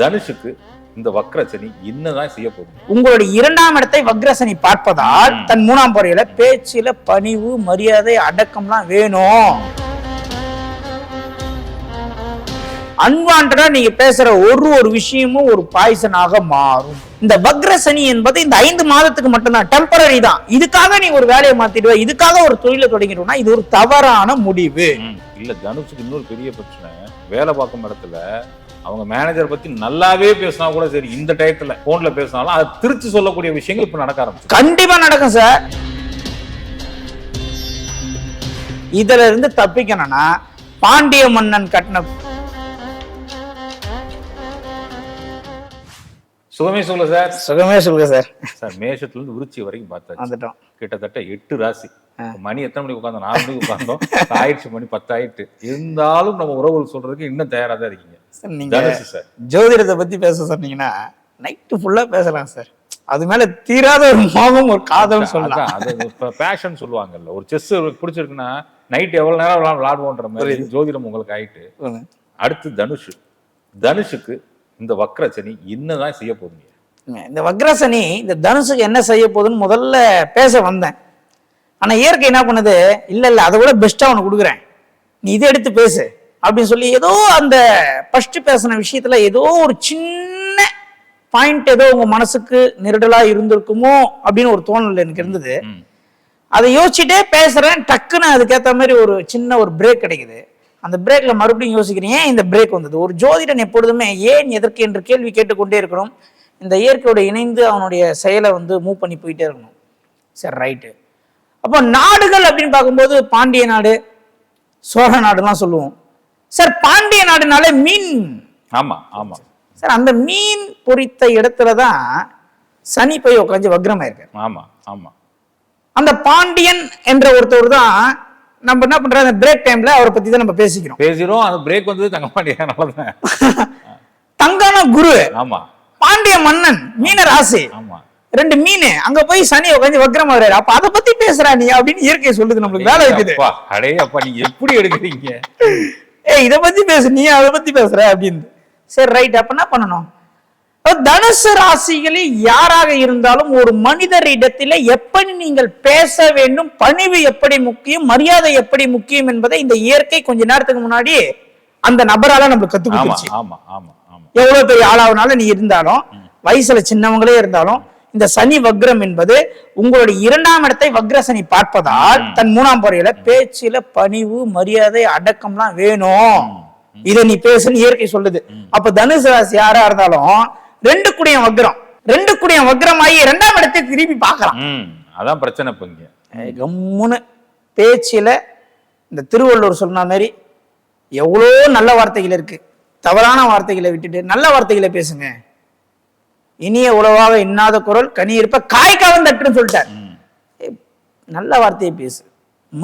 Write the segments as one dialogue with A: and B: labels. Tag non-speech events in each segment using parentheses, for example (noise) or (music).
A: தனுஷுக்கு இந்த வக்ரசனி என்னதான் செய்ய போகுது?
B: உங்களுடைய இரண்டாம் இடத்தை வக்ரசனி பார்ப்பதால். தன் மூணாம் பொறையில பேச்சில பணிவு மரியாதை அடக்கம்லாம் வேணும். அன்வான்டா நீங்க பேசுற ஒரு ஒரு விஷயமும் ஒரு பாய்சனாக மாறும். இந்த வக்ரசனி என்பது இந்த ஐந்து மாதத்துக்கு மட்டும்தான் டெம்பரரி தான். இதுக்காக நீ ஒரு வேலையை மாத்திடுவ இதுக்காக ஒரு தொழிலை தொடங்கிடுவோம்னா இது ஒரு தவறான முடிவு.
A: இல்ல தனுஷுக்கு இன்னொரு பெரிய பிரச்சனை. வேலை பார்க்கும் இடத்துல அவங்க மேனேஜர் பத்தி நல்லாவே பேசினா கூட சரி இந்த டயத்துல போன்ல பேசினாலும் அதை திருச்சி சொல்லக்கூடிய விஷயங்கள் இப்ப நடக்க ஆரம்பிச்சு
B: கண்டிப்பா நடக்கும் சார் இதுல இருந்து தப்பிக்கணும்னா பாண்டிய மன்னன் கட்டின
A: சுகமே சொல்ல சார்
B: சுகமே சொல்லுங்க சார்
A: சார் மேஷத்துல இருந்து விருச்சி வரைக்கும் பார்த்தாச்சு.
B: வந்துட்டோம்.
A: கிட்டத்தட்ட எட்டு ராசி. மணி எத்தனை மணிக்கு உட்காந்தோம்? நாலு மணிக்கு உட்காந்தோம். ஆயிடுச்சு மணி பத்தாயிட்டு. இருந்தாலும் நம்ம உறவுகள் சொல்றதுக்கு இன்னும் தயாரா தான் இருக்கீங்க.
B: சார் நீங்க ஜோதிடத்தை பத்தி பேச சொன்னீங்கன்னா நைட்டு ஃபுல்லா பேசலாம் சார். அது மேல தீராத ஒரு மோகம் ஒரு காதல் சொல்லலாம்.
A: அது இப்ப பேஷன் சொல்லுவாங்கல்ல. ஒரு செஸ் பிடிச்சிருக்குன்னா நைட் எவ்வளவு நேரம் விளையாட- விளையாடுவோன்ற மாதிரி ஜோதிடம் உங்களுக்கு ஆயிட்டு. அடுத்து தனுஷ். தனுஷுக்கு இந்த வக்ரசனி என்னதான் செய்ய போகுதுங்க
B: இந்த வக்ரசனி இந்த தனுஷுக்கு என்ன செய்ய போகுதுன்னு முதல்ல பேச வந்தேன். ஆனா இயற்கை என்ன பண்ணுது? இல்ல இல்ல அதை விட பெஸ்டா உனக்கு கொடுக்குறேன். நீ இதை எடுத்து பேசு. அப்படின்னு சொல்லி ஏதோ அந்த ஃபர்ஸ்ட் பேசின விஷயத்துல ஏதோ ஒரு சின்ன பாயிண்ட் ஏதோ உங்க மனசுக்கு நெருடலா இருந்திருக்குமோ அப்படின்னு ஒரு தோணல் எனக்கு இருந்தது. அதை யோசிச்சுட்டே பேசுறேன் டக்குன்னு அதுக்கேற்ற மாதிரி ஒரு சின்ன ஒரு பிரேக் கிடைக்குது. அந்த பிரேக்ல மறுபடியும் யோசிக்கிறேன் ஏன் இந்த பிரேக் வந்தது? ஒரு ஜோதிடன் எப்பொழுதுமே ஏன் எதற்கு என்று கேள்வி கேட்டுக்கொண்டே இருக்கணும். இந்த இயற்கையோட இணைந்து அவனுடைய செயலை வந்து மூவ் பண்ணி போயிட்டே இருக்கணும். சரி ரைட்டு அப்போ நாடுகள் அப்படின்னு பார்க்கும்போது பாண்டிய நாடு சோழ நாடுலாம் சொல்லுவோம். சார் பாண்டிய நாடுனாலே மீன்.
A: ஆமா ஆமா.
B: சார் அந்த மீன் பொறித்த இடத்துல தான் சனி போய் உட்காந்து வக்ரமாயிருக்காரு.
A: ஆமா ஆமா.
B: அந்த பாண்டியன் என்ற ஒருத்தர் தான் நம்ம என்ன பண்றோம் அந்த பிரேக் டைம்ல அவரை பத்தி தான் நம்ம பேசிக்கிறோம்.
A: பேசிரும் அந்த பிரேக் வந்தது தங்கப்பாண்டியனாலதான் (laughs)
B: தங்கான குரு
A: ஆமா.
B: பாண்டிய மன்னன் மீன ராசி.
A: ஆமா.
B: ரெண்டு மீன் அங்க போய் சனி உட்காந்து வக்ரம் வர்றாரு அப்ப அதை பத்தி பேசுறா நீ அப்படின்னு இயற்கை சொல்லுது நம்மளுக்கு வேலை இருக்குது.
A: அப்பா, அடே அப்பா நீங்க எப்படி எடுக்கிறீங்க?
B: ஏய் இத பத்தி பேசு நீ அதை பத்தி பேசுற அப்படின்னு. சரி ரைட் அப்ப என்ன பண்ணணும்? தனுசு ராசிகளில் யாராக இருந்தாலும் ஒரு மனிதர் இடத்திலே எப்படி நீங்கள் பேச வேண்டும் பணிவு எப்படி முக்கியம் மரியாதை எப்படி முக்கியம் என்பதை இந்த இயற்கை கொஞ்ச நேரத்துக்கு முன்னாடி அந்த நபரால நம்மளுக்கு கத்து
A: ஆமா
B: கொடுத்துருச்சு.
A: ஆமா ஆமா ஆமா.
B: எவ்வளவு பெரிய ஆளாவனாலும் நீ இருந்தாலும் வயசுல சின்னவங்களே இருந்தாலும் இந்த சனி வக்ரம் என்பது உங்களுடைய இரண்டாம் இடத்தை வக்ர சனி பார்ப்பதால் தன் மூணாம் பொறையில பேச்சில பணிவு மரியாதை அடக்கம்லாம் வேணும். இதை நீ பேசுன்னு இயற்கை சொல்லுது. அப்ப தனுசு ராசி யாரா இருந்தாலும் ரெண்டு குடிய வக்ரம். ரெண்டு குடிய வக்ரம் ஆகி இரண்டாம் இடத்தை திருப்பி பார்க்கலாம்.
A: அதான் பிரச்சனை இப்ப இங்க.
B: கம்முன்னு பேச்சில இந்த திருவள்ளுவர் சொன்ன மாதிரி எவ்வளோ நல்ல வார்த்தைகள் இருக்கு. தவறான வார்த்தைகளை விட்டுட்டு நல்ல வார்த்தைகளை பேசுங்க. இனிய உறவாக இன்னாத குரல் கனி இருப்ப காய்க்காவும் தட்டுன்னு சொல்லிட்டார். நல்ல வார்த்தையை பேசு.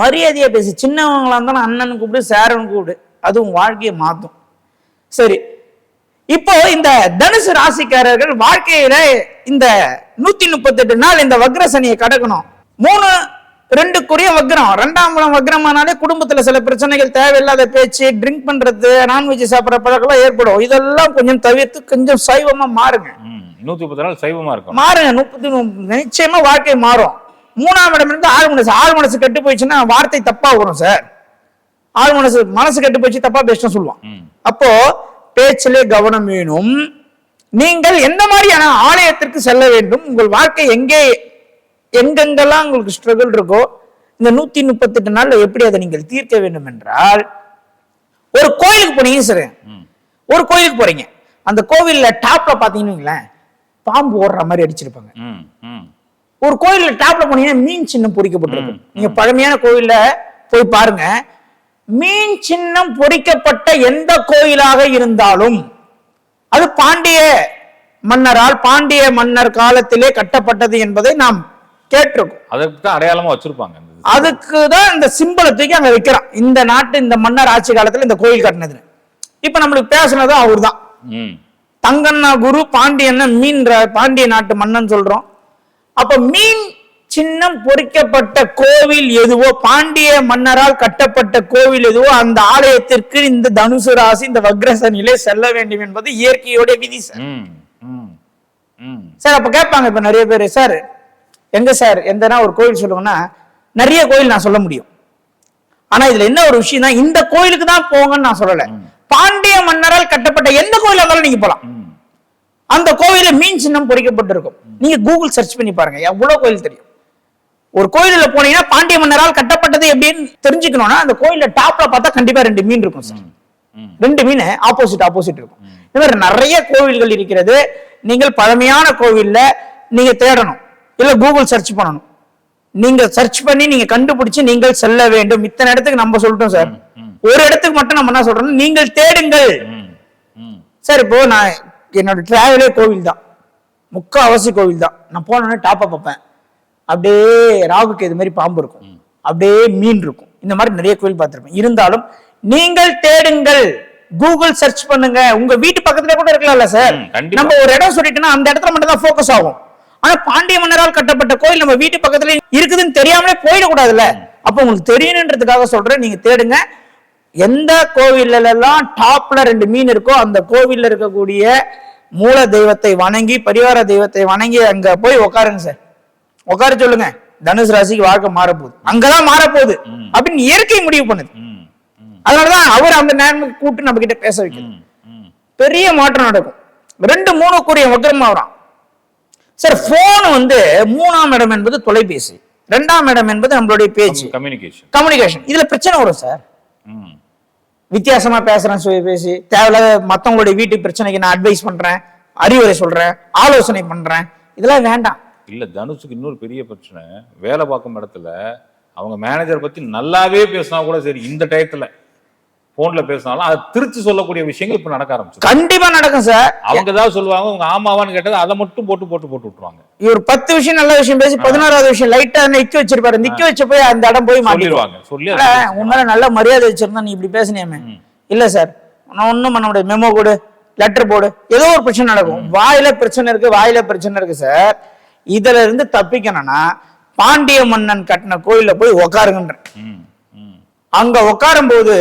B: மரியாதையா பேசு. சின்னவங்களா இருந்தாலும் அண்ணன் கூப்பிடு சேரன் கூப்பிடு. அது உன் வாழ்க்கையை மாத்தும் சரி. இப்போ இந்த தனுசு ராசிக்காரர்கள் வாழ்க்கையில இந்த நூத்தி முப்பத்தெட்டு நாள் இந்த வக்ரசனியை கடக்கணும். மூணு ரெண்டுக்குரிய வக்ரம் ரெண்டாம் இடம் வக்ரமானாலே குடும்பத்துல சில பிரச்சனைகள் தேவையில்லாத பேச்சு ட்ரிங்க் பண்றது நான்வெஜ் சாப்பிட்ற பழக்கம்லாம் ஏற்படும். இதெல்லாம் கொஞ்சம் தவிர்த்து கொஞ்சம் சைவமா மாறுங்க.
A: நூத்தி முப்பத்தி நாள் சைவமா இருக்கும்.
B: மாறுங்க முப்பத்தி நிச்சயமா வாழ்க்கை மாறும். மூணாம் இடம் இருந்து ஆள் மனசு ஆள் மனசு கெட்டு போயிடுச்சுன்னா வார்த்தை தப்பா வரும் சார் ஆள் மனசு மனசு கெட்டு போயிடுச்சு தப்பா பேசணும் சொல்லுவான் அப்போ பேச்சிலே கவனம் வேணும். நீங்கள் எந்த மாதிரியான ஆலயத்திற்கு செல்ல வேண்டும்? உங்கள் வாழ்க்கை எங்கே எங்கெங்கெல்லாம் உங்களுக்கு ஸ்ட்ரகிள் இருக்கோ இந்த நூத்தி முப்பத்தெட்டு நாள்ல எப்படி அதை நீங்கள் தீர்க்க வேண்டும் என்றால் ஒரு கோயிலுக்கு போனீங்க சார் ஒரு கோயிலுக்கு போறீங்க. அந்த கோவில்ல டாப்ல பாத்தீங்கன்னு பாம்பு ஓடுற மாதிரி அடிச்சிருப்பாங்க. ஒரு கோயில்ல டாப்ல போனீங்கன்னா மீன் சின்னம் பொறிக்கப்பட்டிருக்கும். நீங்க பழமையான கோயில்ல போய் பாருங்க. மீன் சின்னம் பொறிக்கப்பட்ட எந்த கோயிலாக இருந்தாலும் அது பாண்டிய மன்னரால் பாண்டிய மன்னர் காலத்திலே கட்டப்பட்டது என்பதை நாம் கேட்டிருக்கோம்.
A: அதுக்கு தான் அடையாளமா வச்சிருப்பாங்க.
B: அதுக்கு தான் இந்த சிம்பலை தூக்கி அங்க வைக்கிறான். இந்த நாட்டு இந்த மன்னர் ஆட்சி காலத்துல இந்த கோயில் கட்டினதுன்னு. இப்ப நம்மளுக்கு பேசுனது அவர்தான்.
A: ம்.
B: தங்கண்ணா குரு பாண்டியன் மீன் பாண்டிய நாட்டு மன்னன் சொல்றோம். அப்ப மீன் சின்னம் பொறிக்கப்பட்ட கோவில் எதுவோ பாண்டிய மன்னரால் கட்டப்பட்ட கோவில் எதுவோ அந்த ஆலயத்திற்கு இந்த தனுசு ராசி இந்த வக்ரசனிலே செல்ல வேண்டும் என்பது இயற்கையோட விதி சார். சார் அப்ப கேட்பாங்க இப்ப நிறைய பேர் சார் எங்க சார்? எந்தனா ஒரு கோயில் சொல்லுங்கன்னா நிறைய கோயில் நான் சொல்ல முடியும். ஆனா இதுல என்ன ஒரு விஷயம் இந்த கோயிலுக்கு தான் போங்கன்னு நான் சொல்லல. பாண்டிய மன்னரால் கட்டப்பட்ட எந்த கோயிலா இருந்தாலும் நீங்க போலாம். அந்த கோயில மீன் சின்னம் பொறிக்கப்பட்டிருக்கும். நீங்க கூகுள் சர்ச் பண்ணி பாருங்க. எவ்வளவு கோயில் தெரியும். ஒரு கோயில்ல போனீங்கன்னா பாண்டிய மன்னரால் கட்டப்பட்டது எப்படின்னு தெரிஞ்சுக்கணும்னா அந்த கோயில்ல டாப்ல பார்த்தா கண்டிப்பா ரெண்டு மீன் இருக்கும் சார். ரெண்டு மீன் ஆப்போசிட் ஆப்போசிட் இருக்கும். இந்த மாதிரி நிறைய கோவில்கள் இருக்கிறது. நீங்கள் பழமையான கோவில்ல நீங்க தேடணும். இல்ல கூகுள் சர்ச் பண்ணணும். நீங்க சர்ச் பண்ணி நீங்க கண்டுபிடிச்சு நீங்கள் செல்ல வேண்டும். இத்தனை இடத்துக்கு நம்ம சொல்லிட்டோம் சார். ஒரு இடத்துக்கு மட்டும் நம்ம என்ன சொல்றோம் நீங்கள் தேடுங்கள். சார் இப்போ நான் என்னோட டிராவலே கோவில் தான். முக்காவாசி கோவில் தான். நான் போனோடனே டாப்பை பார்ப்பேன். அப்படியே ராகுக்கு இது மாதிரி பாம்பு இருக்கும். அப்படியே மீன் இருக்கும். இந்த மாதிரி நிறைய கோவில் பார்த்திருப்பேன். இருந்தாலும் நீங்கள் தேடுங்கள். கூகுள் சர்ச் பண்ணுங்க. உங்க வீட்டு பக்கத்துல கூட இருக்கலாம்ல சார். நம்ம ஒரு இடம் சொல்லிட்டோம்னா அந்த இடத்துல மட்டும் தான் ஃபோக்கஸ் ஆகும். ஆனா பாண்டிய மன்னரால் கட்டப்பட்ட கோயில் நம்ம வீட்டு பக்கத்துல இருக்குதுன்னு தெரியாமலே போயிடக்கூடாதுல்ல. அப்ப உங்களுக்கு தெரியணுன்றதுக்காக சொல்றேன் நீங்க தேடுங்க. எந்த கோவில்ல எல்லாம் டாப்ல ரெண்டு மீன் இருக்கோ அந்த கோவில்ல இருக்கக்கூடிய மூல தெய்வத்தை வணங்கி பரிவார தெய்வத்தை வணங்கி அங்க போய் உட்காருங்க சார். உட்கார சொல்லுங்க. தனுசு ராசிக்கு வாழ்க்கை மாறப்போகுது. அங்கதான் மாறப்போகுது. அப்படின்னு இயற்கை முடிவு பண்ணுது. அதனாலதான் அவர் அந்த நேரம் கூப்பிட்டு நம்ம கிட்ட பேச வைக்கணும் பெரிய மாற்றம் நடக்கும். ரெண்டு மூணு கூடிய வக்ரமா வரும். சார் போன் வந்து மூணாம் இடம் என்பது தொலைபேசி ரெண்டாம் இடம் என்பது நம்மளுடைய பேச்சு.
A: கம்யூனிகேஷன்
B: கம்யூனிகேஷன் இதுல பிரச்சனை வரும் சார்
A: ம்.
B: வித்தியாசமா பேசுறேன் சொல்லி பேசி. தேவையில்லாத மத்தவங்களுடைய வீட்டு பிரச்சனைக்கு நான் அட்வைஸ் பண்றேன் அறிவுரை சொல்றேன் ஆலோசனை பண்றேன். இதெல்லாம் வேண்டாம்.
A: இல்ல தனுஷுக்கு இன்னொரு பெரிய பிரச்சனை. வேலை பார்க்கும் இடத்துல அவங்க மேனேஜர் பத்தி நல்லாவே பேசினா கூட சரி இந்த டயத்துல. போன்ல பேசினாலும் அதை திருச்சி சொல்லக்கூடிய விஷயங்கள் இப்ப நடக்க ஆரம்பிச்சு
B: கண்டிப்பா நடக்கும் சார்.
A: அவங்க ஏதாவது சொல்லுவாங்க உங்க ஆமாவான்னு கேட்டது அதை மட்டும் போட்டு போட்டு போட்டு விட்டுருவாங்க.
B: இவர் பத்து விஷயம் நல்ல விஷயம் பேசி பதினாறாவது விஷயம் லைட்டா நிக்க வச்சிருப்பாரு. நிக்க வச்ச போய் அந்த இடம் போய் மாட்டிடுவாங்க
A: சொல்லி
B: மேல நல்ல மரியாதை வச்சிருந்தா நீ இப்படி பேசினியாமே. இல்ல சார் நான் ஒண்ணும் பண்ண முடியாது. மெமோ கொடு லெட்டர் போடு ஏதோ ஒரு பிரச்சனை நடக்கும். வாயில பிரச்சனை இருக்கு வாயில பிரச்சனை இருக்கு சார். இதுல இருந்து தப்பிக்கணும்னா பாண்டிய மன்னன் கட்டின கோயில்ல போய் உக்காருங்கன்ற. அங்க உட்காரும் போது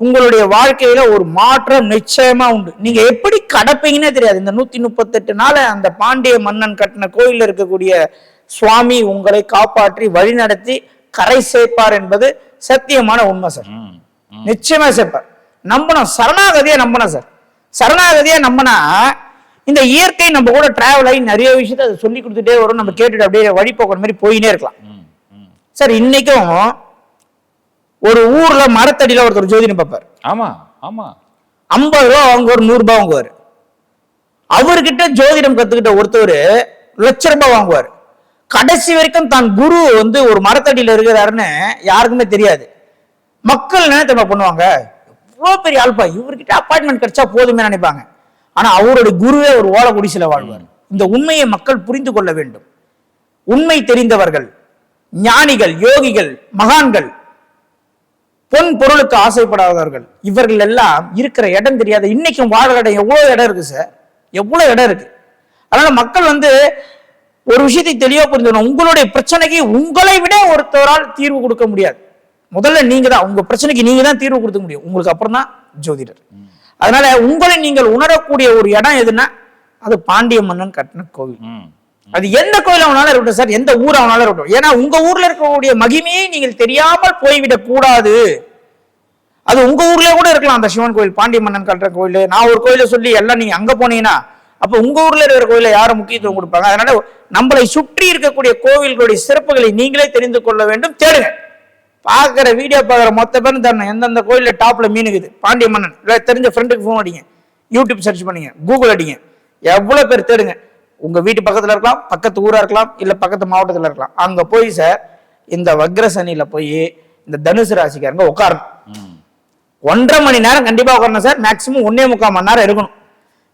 B: உங்களுடைய வாழ்க்கையில ஒரு மாற்றம் நிச்சயமா உண்டு. நீங்க எப்படி கடப்பீங்கன்னே தெரியாது. இந்த நூத்தி முப்பத்தெட்டு நாள் அந்த பாண்டிய மன்னன் கட்டின கோயில்ல இருக்கக்கூடிய சுவாமி உங்களை காப்பாற்றி வழிநடத்தி கரை சேர்ப்பார் என்பது சத்தியமான உண்மை சார். நிச்சயமா சேர்ப்பார். நம்பணும். சரணாகதியை நம்பணும் சார். சரணாகதியை நம்பினா இந்த இயற்கை நம்ம கூட டிராவல் ஆகி நிறைய விஷயத்த அதை சொல்லி கொடுத்துட்டே வரும். நம்ம கேட்டுட்டு அப்படியே வழி போக்குற மாதிரி போயினே இருக்கலாம். சார் இன்னைக்கும் ஒரு ஊர்ல மரத்தடியில ஒருத்தர் ஜோதிடம் பார்ப்பார்.
A: ஆமா ஆமா.
B: ஐம்பது ரூபா வாங்குவார் நூறு ரூபாய் வாங்குவார். அவர்கிட்ட ஜோதிடம் கத்துக்கிட்ட ஒருத்தர் லட்ச ரூபாய் வாங்குவார். கடைசி வரைக்கும் தான் குரு வந்து ஒரு மரத்தடியில இருக்கிறாருன்னு யாருக்குமே தெரியாது. மக்கள் என்ன தெரியுமா பண்ணுவாங்க? எவ்வளவு பெரிய ஆள்பா இவர்கிட்ட அப்பாயின்மெண்ட் கிடைச்சா போதுமே நினைப்பாங்க. ஆனா அவருடைய குருவே ஒரு ஓலை குடிசையில வாழ்வார். இந்த உண்மையை மக்கள் புரிந்து கொள்ள வேண்டும். உண்மை தெரிந்தவர்கள் ஞானிகள் யோகிகள் மகான்கள் பொன் பொருளுக்கு ஆசைப்படாதவர்கள். இவர்கள் எல்லாம் இருக்கிற இடம் தெரியாத இன்னைக்கும் வாழ்கிற இடம் எவ்வளவு இடம் இருக்கு சார் எவ்வளவு இடம் இருக்கு? அதனால மக்கள் வந்து ஒரு விஷயத்தை தெளிவாக புரிஞ்சுக்கணும். உங்களுடைய பிரச்சனைக்கு உங்களை விட ஒருத்தவரால் தீர்வு கொடுக்க முடியாது. முதல்ல நீங்க தான் உங்க பிரச்சனைக்கு நீங்க தான் தீர்வு கொடுக்க முடியும். உங்களுக்கு அப்புறம் தான் ஜோதிடர். அதனால உங்களை நீங்கள் உணரக்கூடிய ஒரு இடம் எதுன்னா அது பாண்டிய மன்னன் கட்டின கோவில். அது எந்த கோயில் அவனால இருக்கட்டும் சார் எந்த ஊர் அவனால இருக்கட்டும். ஏன்னா உங்க ஊர்ல இருக்கக்கூடிய மகிமையை நீங்கள் தெரியாமல் போய்விடக் கூடாது. அது உங்க ஊர்லயே கூட இருக்கலாம். அந்த சிவன் கோயில் பாண்டிய மன்னன் கட்டுற கோயில். நான் ஒரு கோயிலை சொல்லி எல்லாம் நீங்க அங்க போனீங்கன்னா அப்ப உங்க ஊர்ல இருக்கிற கோயில யாரும் முக்கியத்துவம் கொடுப்பாங்க? அதனால நம்மளை சுற்றி இருக்கக்கூடிய கோவில்களுடைய சிறப்புகளை நீங்களே தெரிந்து கொள்ள வேண்டும். தேடுங்க. பார்க்குற வீடியோ பார்க்குற மொத்த பேரும் தரணும் எந்தெந்த கோயில்ல டாப்ல மீனுக்குது? பாண்டிய மன்னன். இல்லை தெரிஞ்ச ஃப்ரெண்டுக்கு ஃபோன் அடிங்க. யூடியூப் சர்ச் பண்ணுங்க. கூகுள் அடிங்க. எவ்வளவு பேர் தேடுங்க. உங்க வீட்டு பக்கத்துல இருக்கலாம் பக்கத்து ஊரா இருக்கலாம் இல்ல பக்கத்து மாவட்டத்துல இருக்கலாம். அங்க போய் சார் இந்த வக்ரசனில போய் இந்த தனுசு ராசிக்காரங்க உட்காரணும். ஒன்றரை மணி நேரம் கண்டிப்பா உட்காரணும் சார் மேக்சிமம் ஒன்னே முக்கால் மணி நேரம் இருக்கணும்.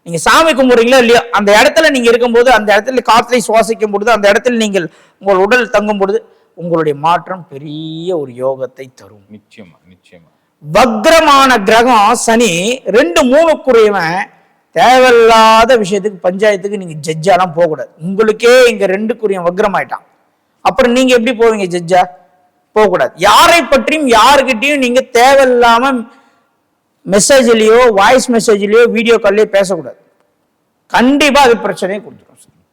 B: நீங்க சாமி கும்பிடுறீங்களோ இல்லையோ அந்த இடத்துல நீங்க இருக்கும்போது அந்த இடத்துல காற்றை சுவாசிக்கும் பொழுது அந்த இடத்துல நீங்கள் உங்கள் உடல் தங்கும் பொழுது உங்களுடைய மாற்றம் பெரிய ஒரு யோகத்தை தரும்.
A: நிச்சயமா நிச்சயமா.
B: வக்ரமான கிரகம் சனி ரெண்டு மூணுக்குரியவன் தேவையில்லாத விஷயத்துக்கு பஞ்சாயத்துக்கு நீங்க ஜட்ஜாலாம் போகக்கூடாது. உங்களுக்கே இங்க ரெண்டுக்குரிய வக்ரம் ஆயிட்டான் அப்புறம் நீங்க எப்படி போவீங்க ஜட்ஜா போகக்கூடாது. யாரை பற்றியும் யாருக்கிட்டையும் நீங்க தேவையில்லாம மெசேஜ்லயோ வாய்ஸ் மெசேஜ்லயோ வீடியோ கால்லயோ பேசக்கூடாது. கண்டிப்பா அது பிரச்சனையை கொடுத்துரும்.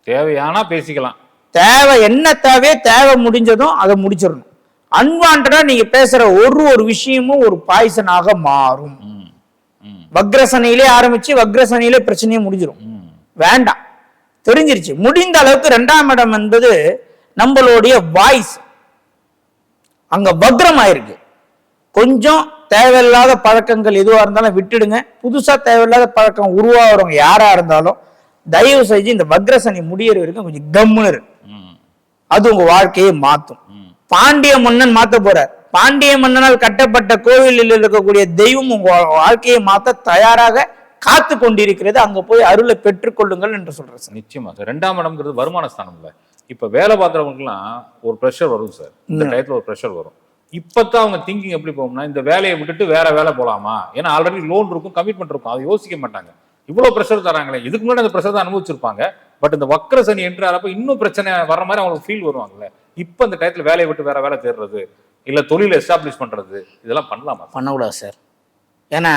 A: தேவையானா பேசிக்கலாம்.
B: தேவை என்ன தேவையோ தேவை முடிஞ்சதும் அதை முடிச்சிடணும். அன்வான்டா நீங்க பேசுற ஒரு ஒரு விஷயமும் ஒரு பாய்சனாக மாறும். வக்ரசனையிலே ஆரம்பிச்சு வக்ரசனையிலே பிரச்சனையே முடிஞ்சிடும் வேண்டாம். தெரிஞ்சிருச்சு. முடிந்த அளவுக்கு ரெண்டாம் இடம் என்பது நம்மளுடைய வாய்ஸ் அங்க வக்ரம் ஆயிருக்கு கொஞ்சம் தேவையில்லாத பழக்கங்கள் எதுவா இருந்தாலும் விட்டுடுங்க. புதுசா தேவையில்லாத பழக்கம் உருவாகிறவங்க யாரா இருந்தாலும் தயவு செஞ்சு இந்த வக்ரசனி முடியற வரைக்கும் கொஞ்சம் கம்முன்னு அது உங்க வாழ்க்கையை மாத்தும்.
A: ம்.
B: பாண்டிய மன்னன் மாத்த போறார். பாண்டிய மன்னனால் கட்டப்பட்ட கோவிலில் இருக்கக்கூடிய தெய்வம் உங்க வாழ்க்கையை மாத்த தயாராக காத்து கொண்டிருக்கிறது. அங்க போய் அருளை பெற்றுக்கொள்ளுங்கள் என்று சொல்றேன் சார்.
A: நிச்சயமா சார். ரெண்டாம் இடம்ங்கிறது வருமான ஸ்தானம் இல்ல. இப்ப வேலை பார்க்குறவங்களுக்குலாம் ஒரு ப்ரெஷர் வரும் சார். இந்த டயத்துல ஒரு ப்ரெஷர் வரும். இப்பதான் அவங்க திங்கிங் எப்படி போகும்னா இந்த வேலையை விட்டுட்டு வேற வேலை போலாமா? ஏன்னா ஆல்ரெடி லோன் இருக்கும் கமிட்மெண்ட் இருக்கும். அதை யோசிக்க மாட்டாங்க. இவ்வளவு ப்ரெஷர் தராங்களே. இதுக்கு முன்னாடி அந்த ப்ரெஷர் தான் அனுபவிச்சிருப்பாங்க. பட் இந்த வக்கர சனி என்றாரப்ப இன்னும் பிரச்சனை வர மாதிரி அவங்களுக்கு ஃபீல் வருவாங்கல்ல. இப்போ இந்த டயத்துல வேலையை விட்டு வேற வேலை தேடுறது இல்ல தொழிலை எஸ்டாப்ளிஷ் பண்றது. இதெல்லாம் பண்ணலாமா
B: பண்ணக்கூடாது சார். ஏன்னா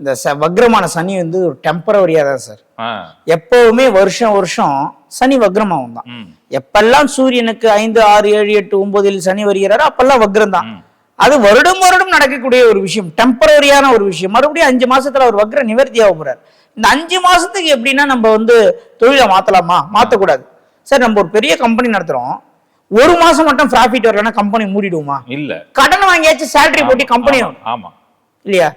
B: இந்த ச வக்ரமான சனி வந்து ஒரு டெம்பரவரியா தான் சார். எப்பவுமே வருஷம் வருஷம் சனி வக்ரமாகும் தான். எப்பெல்லாம் சூரியனுக்கு ஐந்து ஆறு ஏழு எட்டு ஒன்பதில் சனி வருகிறாரோ அப்பெல்லாம் வக்ரம் தான். அது வருடம் வருடம் நடக்கக்கூடிய ஒரு விஷயம் டெம்பரரியான ஒரு விஷயம். மறுபடியும் அஞ்சு மாசத்துல அவர் வக்ர நிவர்த்தி ஆக போறார். இந்த அஞ்சு மாசத்துக்கு எப்படின்னா நம்ம வந்து தொழிலை மாத்தலாமா? மாத்தக்கூடாது. சார் நம்ம ஒரு பெரிய கம்பெனி நடத்துறோம். ஒரு மாசம் மட்டும் ப்ராஃபிட் வரலன்னா கம்பெனி மூடிடுவோமா?
A: இல்ல.
B: கடன் வாங்கியாச்சும் சேலரி போட்டு கம்பெனி
A: ஆமா,
B: இல்லையா?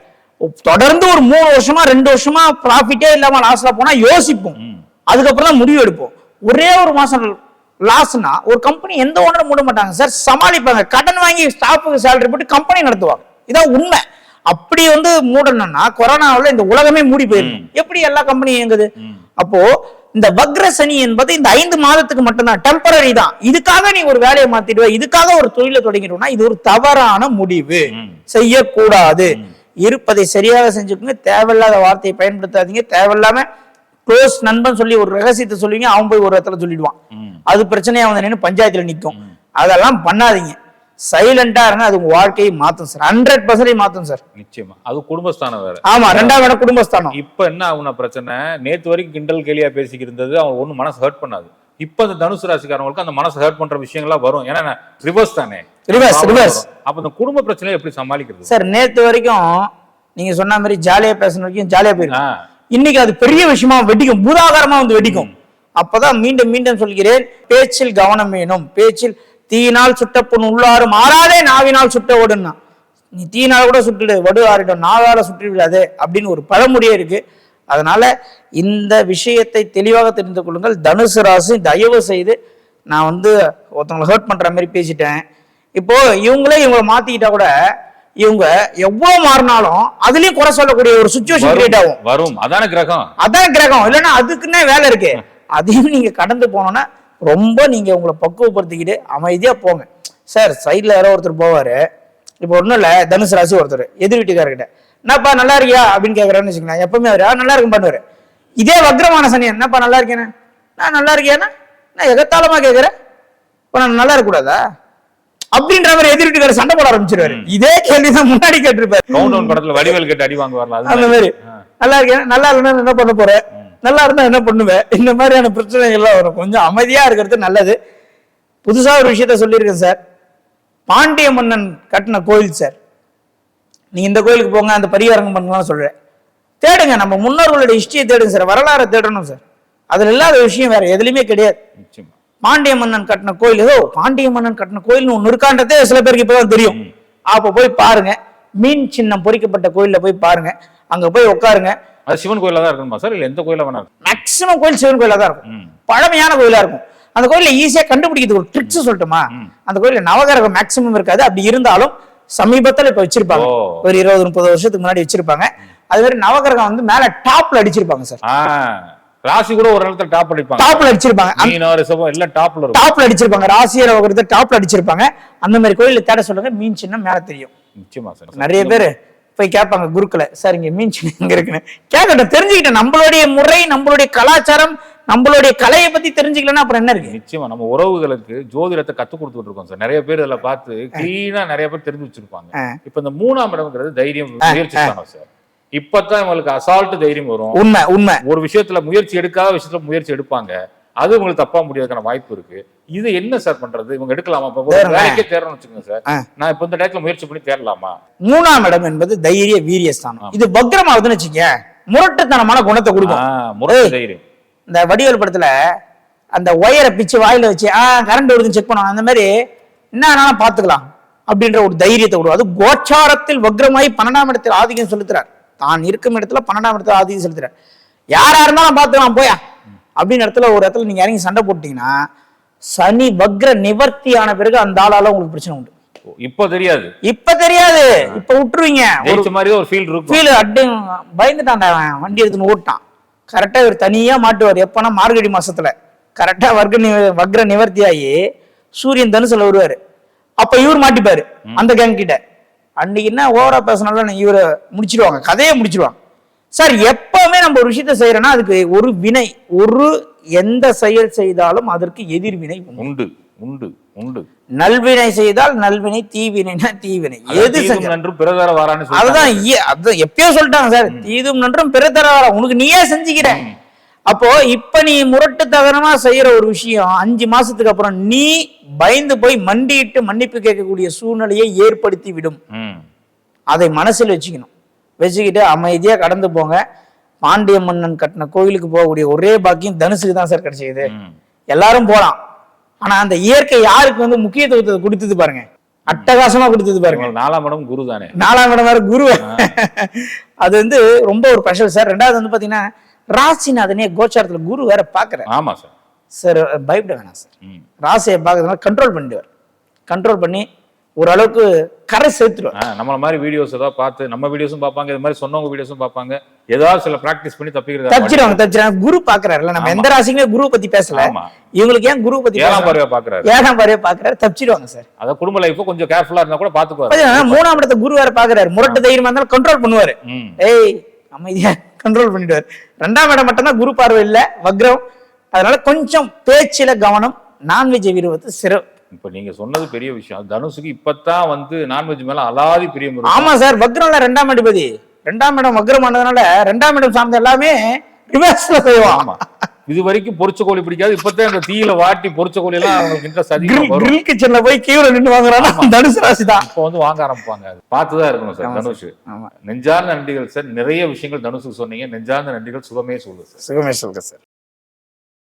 B: தொடர்ந்து ஒரு மூணு வருஷமா ரெண்டு வருஷமா ப்ராஃபிட்டே இல்லாம லாஸ்ல போனா யோசிப்போம். அதுக்கப்புறம் தான் முடிவு எடுப்போம். ஒரே ஒரு மாசம் லாஸ்னா ஒரு கம்பெனி எந்த ஓனரும் மூட மாட்டாங்க. சார் சமாளிப்பாங்க. கடன் வாங்கி ஸ்டாஃபுக்கு சேலரி போட்டு கம்பெனி நடத்துவாங்க. இதான் உண்மை. அப்படி வந்து மூடணும்னா கொரோனாவில் இந்த உலகமே மூடி போயிருக்கும் எப்படி எல்லா கம்பெனியும் இயங்குது. அப்போ இந்த வக்ர சனி என்பது இந்த ஐந்து மாதத்துக்கு மட்டும்தான் டெம்பரரி தான். இதுக்காக நீ ஒரு வேலையை மாத்திடுவ இதுக்காக ஒரு தொழிலை தொடங்கிடுவோம்னா இது ஒரு தவறான முடிவு. செய்யக்கூடாது. இருப்பதை சரியாக செஞ்சுக்கோங்க. தேவையில்லாத வார்த்தையை பயன்படுத்தாதீங்க. தேவையில்லாம க்ளோஸ் நண்பன் சொல்லி ஒரு ரகசியத்தை சொல்லுவீங்க அவன் போய் ஒரு இடத்துல சொல்லிடுவான். அது பிரச்சனையா வந்து நின்று பஞ்சாயத்துல நிக்கும். அதெல்லாம் பண்ணாதீங்க. சைலண்டா இருங்க அது உங்க வாழ்க்கையை மாத்தும் சார் ஹண்ட்ரட் பர்சன்டேஜ் மாத்தும் சார்
A: நிச்சயமா. அது குடும்பஸ்தானம் வேற.
B: ஆமா ரெண்டாவது இடம் குடும்பஸ்தானம்.
A: இப்ப என்ன ஆகுன பிரச்சனை? நேத்து வரைக்கும் கிண்டல் கேலியா பேசிக்கிட்டு இருந்தது. அவங்க ஒண்ணும் மனசு ஹர்ட் பண்ணாது. இப்ப அந்த தனுசு ராசிக்காரங்களுக்கு அந்த மனசு ஹர்ட் பண்ற விஷயங்கள்லாம் வரும். ஏன்னா ரிவர்ஸ் தானே.
B: Reverse.
A: வரும். அப்ப இந்த குடும்ப பிரச்சனையை எப்படி சமாளிக்கிறது?
B: சார் நேத்து வரைக்கும் நீங்க சொன்ன மாதிரி ஜாலியா பேசுன வரைக்கும் ஜாலியா போயிருக்கும் இன்னைக்கு அது பெரிய விஷயமா வெடிக்கும். பூதாகாரமா வந்து வெடிக்கும். அப்பதான் மீண்டும் மீண்டும் சொல்கிறேன். பேச்சில் கவனம் வேணும். பேச்சில் தீயினால் சுட்ட பொன் உள்ளாறு மாறாதே நாவினால் சுட்ட ஓடுன்னா. நீ தீயினால் கூட சுட்டுடு வடு ஆறிடும் நாவால சுட்டு விடாதே அப்படின்னு ஒரு பழமொழியே இருக்கு. அதனால இந்த விஷயத்தை தெளிவாக தெரிந்து கொள்ளுங்கள். தனுசு ராசி தயவு செய்து நான் வந்து ஒருத்தவங்களை ஹர்ட் பண்ற மாதிரி பேசிட்டேன். இப்போ இவங்களே இவங்களை மாத்திக்கிட்டா கூட இவங்க எவ்வளவு மாறினாலும் அதுலயும் குறை சொல்லக்கூடிய ஒரு சுச்சுவேஷன் கிரியேட் ஆகும்.
A: வரும். வரும் அதான கிரகம்.
B: அதான் கிரகம். இல்லைன்னா அதுக்குன்னே வேலை இருக்கு. அதையும் நீங்க கடந்து போனோம்னா ரொம்ப நீங்க உங்களை பக்குவப்படுத்திக்கிட்டு அமைதியா போங்க. சார் சைட்ல யாரோ ஒருத்தர் போவாரு. இப்போ ஒண்ணும் இல்ல தனுசு ராசி ஒருத்தர் எதிர் வீட்டுக்காரர்கிட்ட. என்னப்பா நல்லா இருக்கியா? அப்படின்னு கேக்குறாருன்னு வச்சுக்கலாம் எப்பவுமே அவரு "ஆ, நல்லா இருக்கும் பண்ணுவாரு. இதே வக்ரமான சனி என்னப்பா நல்லா இருக்கேனே நான் நல்லா இருக்கேன்னா நான் எகத்தாளமா கேக்குறேன். இப்ப நான் நல்லா இருக்க கூடாதா அப்படின்ற மாதிரி எதிர் வீட்டுக்காரர் சண்டை போட ஆரம்பிச்சிருவாரு. இதே கேள்விதான் முன்னாடி கேட்டிருப்பாரு.
A: படத்துல வடிவேல் கேட்டு அடி வாங்க வரல
B: அந்த மாதிரி. நல்லா இருக்கேன் நல்லா இல்லைன்னா என்ன பண்ண போற நல்லா இருந்தா என்ன பண்ணுவேன் இந்த மாதிரியான பிரச்சனைகள்லாம் வரும். கொஞ்சம் அமைதியா இருக்கிறது நல்லது. புதுசா ஒரு விஷயத்த சொல்லியிருக்கேன் சார். பாண்டிய மன்னன் கட்டின கோயில் சார். நீ இந்த கோயிலுக்கு போங்க அந்த பரிகாரம் பண்ணலாம் சொல்றேன். தேடுங்க நம்ம முன்னோர்களுடைய ஹிஸ்டரியை தேடுங்க சார். வரலாறை தேடணும் சார். அதுல இல்லாத விஷயம் வேற எதுலையுமே கிடையாது. பாண்டிய மன்னன் கட்டின கோயில் ஏதோ பாண்டிய மன்னன் கட்டின கோயில்னு ஒண்ணு இருக்கான்றதே சில பேருக்கு இப்பதான் தெரியும். அப்ப போய் பாருங்க. மீன் சின்னம் பொறிக்கப்பட்ட கோயில்ல போய் பாருங்க. அங்க போய் உட்காருங்க.
A: அது சிவன் கோயிலா தான் இருக்கணுமா சார்? இல்ல எந்த கோயில வேணா இருக்கும்?
B: மேக்சிமம் கோயில் சிவன் கோயிலா தான் இருக்கும். பழமையான கோயிலா இருக்கும். அந்த கோயில ஈஸியா கண்டுபிடிக்கிறதுக்கு ஒரு ட்ரிக்ஸ் சொல்லட்டுமா? அந்த கோயில்ல நவகிரகம் மேக்சிமம் இருக்காது. அப்படி இருந்தாலும் சமீபத்துல இப்ப வச்சிருப்பாங்க. ஒரு இருபது முப்பது வருஷத்துக்கு முன்னாடி வச்சிருப்பாங்க. அது மாதிரி நவகிரகம் வந்து மேல டாப்ல அடிச்சிருப்பாங்க சார்.
A: ராசி கூட ஒரு இடத்துல டாப் அடிப்பாங்க.
B: டாப்ல அடிச்சிருப்பாங்க.
A: எல்லாம் டாப்ல இருக்கும்.
B: டாப்ல அடிச்சிருப்பாங்க. நவகிரகத்தை டாப்ல அடிச்சிருப்பாங்க. அந்த மாதிரி கோயில தேட சொல்லுங்க. மீன் சின்னம் மேல தெரியும்.
A: நிச்சயமா சார்.
B: நிறைய பேர் போய் கேட்பாங்க குருக்களை. சார் இங்க மீன் சின்னம் எங்க இருக்குன்னு? கேட்கட்டும். தெரிஞ்சுக்கிட்டேன். நம்மளுடைய முறை நம்மளுடைய கலாச்சாரம் நம்மளுடைய கலையை பத்தி தெரிஞ்சுக்கலன்னா அப்புறம் என்ன இருக்கு?
A: நிச்சயமா. நம்ம உறவுகளுக்கு ஜோதிடத்தை கத்து கொடுத்துட்டு இருக்கோம் சார். நிறைய பேர் இதுல பார்த்து கிளீனா நிறைய பேர் தெரிஞ்சு வச்சிருப்பாங்க. இப்ப இந்த மூணாம் இடம்ங்கிறது தைரியம் முயற்சி தானே சார். இப்பதான் இவங்களுக்கு அசால்ட் தைரியம் வரும்.
B: உண்மை உண்மை.
A: ஒரு விஷயத்துல முயற்சி எடுக்காத விஷயத்துல முயற்சி எடுப்பாங்க. அது உங்களுக்கு தப்பா முடியாதுக்கான வாய்ப்பு இருக்கு. இது என்ன சார் பண்றது? இவங்க எடுக்கலாமா. வேலைக்கே தேர்றோம்னு வச்சுக்கோங்க சார். நான் இப்ப இந்த டயத்துல முயற்சி பண்ணி தேரலாமா
B: மூணாம் இடம் என்பது தைரிய வீரியஸ்தானம் இது வக்ரமாகுதுன்னு வச்சுக்க முரட்டுத்தனமான குணத்தை கொடுக்கும்.
A: ஆஹ் முறை தைரியம்.
B: இந்த வடிவேல் படத்துல அந்த ஒயரை பிச்சு வாயில வச்சு ஆ கரண்ட் வருதுன்னு செக் பண்ணுவாங்க. அந்த மாதிரி என்ன ஆனாலும் பாத்துக்கலாம் அப்படின்ற ஒரு தைரியத்தை விடுவோம் அது கோச்சாரத்தில் வக்ரமாயி பன்னெண்டாம் இடத்தில் ஆதிக்கம் செலுத்துறார். தான் இருக்கும் இடத்துல பன்னெண்டாம் இடத்துல ஆதிக்கம் செலுத்துறார். யாரா இருந்தாலும் பாத்துக்கலாம் போயா. அப்படின்னு இடத்துல ஒரு இடத்துல நீங்க இறங்கி சண்டை போட்டீங்கன்னா சனி வக்ர நிவர்த்தி ஆன பிறகு அந்த ஆளால உங்களுக்கு பிரச்சனை உண்டு.
A: இப்போ தெரியாது.
B: இப்ப தெரியாது. இப்ப விட்டுருவீங்க. ஒரு
A: மாதிரி ஒரு ஃபீல் இருக்கும்.
B: ஃபீல் அடி பயந்துட்டான்டா அவன் வண்டி எடுத்துன்னு ஓட்டான் கரெக்டா இவர் தனியா மாட்டுவார். எப்பனா மார்கழி மாசத்துல. கரெக்டா வர்க்க வக்ர நிவர்த்தி ஆகி சூரியன் தனுசுல வருவாரு. அப்ப இவர் மாட்டிப்பாரு அந்த கேங் கிட்ட. அன்னைக்கு என்ன ஓவரா பேசினாலும் இவரை முடிச்சிருவாங்க. கதையை முடிச்சிருவாங்க. சார் எப்பவுமே நம்ம ஒரு விஷயத்த செய்யறோம்னா அதுக்கு ஒரு வினை ஒரு எந்த செயல் செய்தாலும் அதற்கு எதிர்வினை உண்டு.
A: உண்டு உண்டு
B: நல்வினை செய்தால் நல்வினை தீவினைனா தீவினை. எது
A: தீதும்
B: செஞ்ச
A: நன்று பிறதர வாரான்னு.
B: அதுதான் அதுதான் எப்பயோ சொல்லிட்டாங்க சார். தீதும் நன்றும் பிற தர உனக்கு நீயே செஞ்சுக்கிற. அப்போ இப்ப நீ முரட்டு தகரமா செய்யற ஒரு விஷயம் அஞ்சு மாசத்துக்கு அப்புறம் நீ பயந்து போய் மண்டியிட்டு மன்னிப்பு கேட்கக்கூடிய சூழ்நிலையை ஏற்படுத்தி விடும். அதை மனசில் வச்சுக்கணும். வச்சுக்கிட்டு அமைதியா கடந்து போங்க. பாண்டிய மன்னன் கட்டின கோயிலுக்கு போகக்கூடிய ஒரே பாக்கியம் தனுசுக்கு தான் சார் கிடைச்சது. எல்லாரும் போலாம். ஆனா அந்த இயற்கை யாருக்கு வந்து முக்கியத்துவத்தை கொடுத்தது பாருங்க. அட்டகாசமா கொடுத்தது பாருங்க.
A: நாலாம் இடம் குரு தானே?
B: நாலாம் இடம் வேற குரு. அது வந்து ரொம்ப ஒரு ஸ்பெஷல் சார். ரெண்டாவது வந்து பாத்தீங்கன்னா ராசிநாதனே கோச்சாரத்துல குரு வேற பாக்குற
A: ஆமா சார்.
B: சார் பயப்பட வேணாம் சார். ராசியை பார்க்கறதுனால கண்ட்ரோல் பண்ணிடுவார். கண்ட்ரோல் பண்ணி ஓரளவுக்கு கரை சேர்த்துருவார்
A: ஆ, நம்மள மாதிரி வீடியோஸ் ஏதாவது பார்த்து நம்ம வீடியோஸும் பார்ப்பாங்க இது மாதிரி சொன்னவங்க வீடியோஸும் பார்ப்பாங்க. ஏதாவது சில பிராக்டிஸ் பண்ணி தப்பிக்கிறது
B: தப்பிச்சிருவாங்க தப்பிச்சிருவாங்க குரு பாக்குறாருல நம்ம எந்த ராசிக்குமே குரு பத்தி பேசல. இவங்களுக்கு ஏன் குரு பத்தி
A: ஏழாம் பார்வையா பாக்குறாரு
B: ஏழாம் பாருவே பாக்குறாரு தப்பிச்சிருவாங்க சார்.
A: அத குடும்ப லைஃப் கொஞ்சம் கேர்ஃபுல்லா இருந்தா கூட பாத்துக்குவாரு.
B: மூணாம் இடத்த குரு வேற பாக்குறாரு முரட்டு தைரியமா இருந்தாலும் கண்ட்ரோல் பண்ணுவாரு. ஏய் அமைதியா கண்ட்ரோல் பண்ணிடுவார். ரெண்டாம் இடம் மட்டும்தான் குரு பார்வை இல்ல வக்ரம். அதனால கொஞ்சம் பேச்சில கவனம் நான்வெஜ் விரும்பத்து சிற
A: இப்ப நீங்க சொன்னது பெரிய விஷயம். தனுஷுக்கு இப்பதான் வந்து நான்வெஜ் மேல அலாதி பிரியம்.
B: ஆமா சார் வக்ரம்ல ரெண்டாம் அதிபதி. ரெண்டாம் இடம் வக்ரம் ஆனதுனால ரெண்டாம் இடம் சார்ந்த எல்லாமே ரிவர்ஸ்ல செய்வான்
A: ஆமா. இது வரைக்கும் பொரிச்ச கோழி பிடிக்காது. இப்பதான் இந்த தீயில வாட்டி பொரிச்ச கோழி எல்லாம் (laughs) அவங்களுக்கு இன்ட்ரெஸ்ட் அதிகமா
B: கிரில் கிச்சன்ல போய் கீழே நின்று வாங்குறானா தனுசு ராசி தான்
A: இப்ப வந்து வாங்க ஆரம்பிப்பாங்க அது. பார்த்துதான் இருக்கணும் சார். தனுஷ்.
B: ஆமா.
A: நெஞ்சார்ந்த நன்றிகள் சார். நிறைய விஷயங்கள் தனுஷுக்கு சொன்னீங்க. நெஞ்சார்ந்த நன்றிகள் சுகமே சொல்லு சார்.
B: சுகமே சொல்லுங்க சார்.